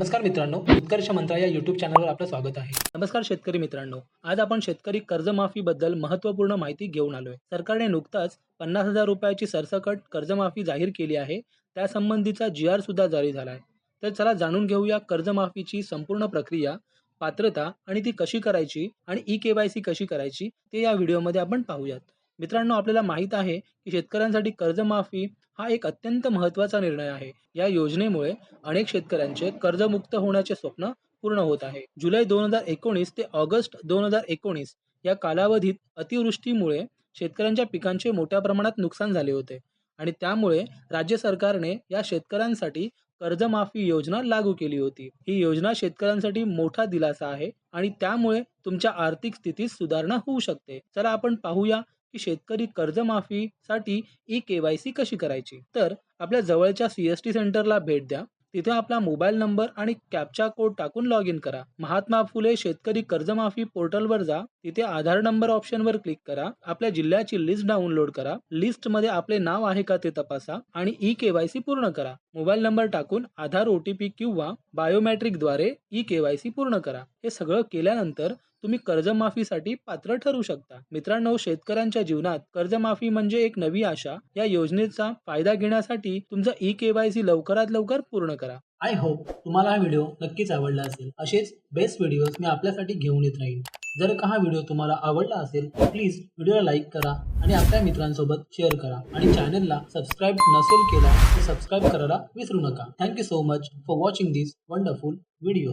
नमस्कार मित्रांनो उत्कर्ष मंत्रा या यूट्यूब चॅनलवर आपलं स्वागत आहे. नमस्कार शेतकरी मित्रांनो आज आपण शेतकरी कर्जमाफीबद्दल महत्त्वपूर्ण माहिती घेऊन आलोय. सरकारने नुकताच पन्नास हजार रुपयाची सरसकट कर्जमाफी जाहीर केली आहे. त्यासंबंधीचा जी आर सुद्धा जारी झाला आहे तर चला जाणून घेऊया कर्जमाफीची संपूर्ण प्रक्रिया पात्रता आणि ती कशी करायची आणि ई के वाय सी कशी करायची ते या व्हिडिओमध्ये आपण पाहूयात. मित्रांनो आपल्याला माहीत आहे की शेतकऱ्यांसाठी कर्जमाफी हा एक अत्यंत महत्त्वाचा निर्णय आहे. या योजनेमुळे अनेक शेतकऱ्यांचे कर्जमुक्त होण्याचे स्वप्न पूर्ण होत आहे. जुलै दोन हजार एकोणीस ते ऑगस्ट दोन हजार एकोणीस या कालावधीत अतिवृष्टीमुळे शेतकऱ्यांच्या पिकांचे मोठ्या प्रमाणात नुकसान झाले होते आणि त्यामुळे राज्य सरकारने या शेतकऱ्यांसाठी कर्जमाफी योजना लागू केली होती. ही योजना शेतकऱ्यांसाठी मोठा दिलासा आहे आणि त्यामुळे तुमच्या आर्थिक स्थितीत सुधारणा होऊ शकते. चला आपण पाहूया की शेतकरी कर्जमाफीसाठी ई के वाय सी कशी करायची? तर आपल्या जवळच्या सी एस टी सेंटरला भेट द्या. तिथे आपला मोबाईल नंबर आणि कॅप्चा कोड टाकून लॉग इन करा. महात्मा फुले शेतकरी कर्जमाफी पोर्टलवर जा. तिथे आधार नंबर ऑप्शनवर क्लिक करा. आपल्या जिल्ह्याची लिस्ट डाउनलोड करा. लिस्टमध्ये आपले नाव आहे का ते तपासा आणि ई केवायसी पूर्ण करा. मोबाईल नंबर टाकून आधार ओ टी पी किंवा बायोमॅट्रिकद्वारे ई केवायसी पूर्ण करा. हे सगळं केल्यानंतर तुम्ही कर्जमाफीसाठी पात्र ठरू शकता. मित्रांनो शेतकऱ्यांच्या जीवनात कर्जमाफी म्हणजे एक नवी आशा. या योजनेचा फायदा घेण्यासाठी तुमचा ई केवायसी लवकरात लवकर पूर्ण करा. आय होप तुम्हाला हा व्हिडिओ नक्कीच आवडला असेल. असेच बेस्ट व्हिडिओज मी आपल्यासाठी घेऊन येत राहीन. जर का हा व्हिडिओ तुम्हाला आवडला असेल तर प्लीज व्हिडिओला लाईक करा आणि आपल्या मित्रांसोबत शेअर करा आणि चॅनलला सबस्क्राईब नसेल केला तर सबस्क्राईब करायला विसरू नका. Thank you so much for watching this wonderful video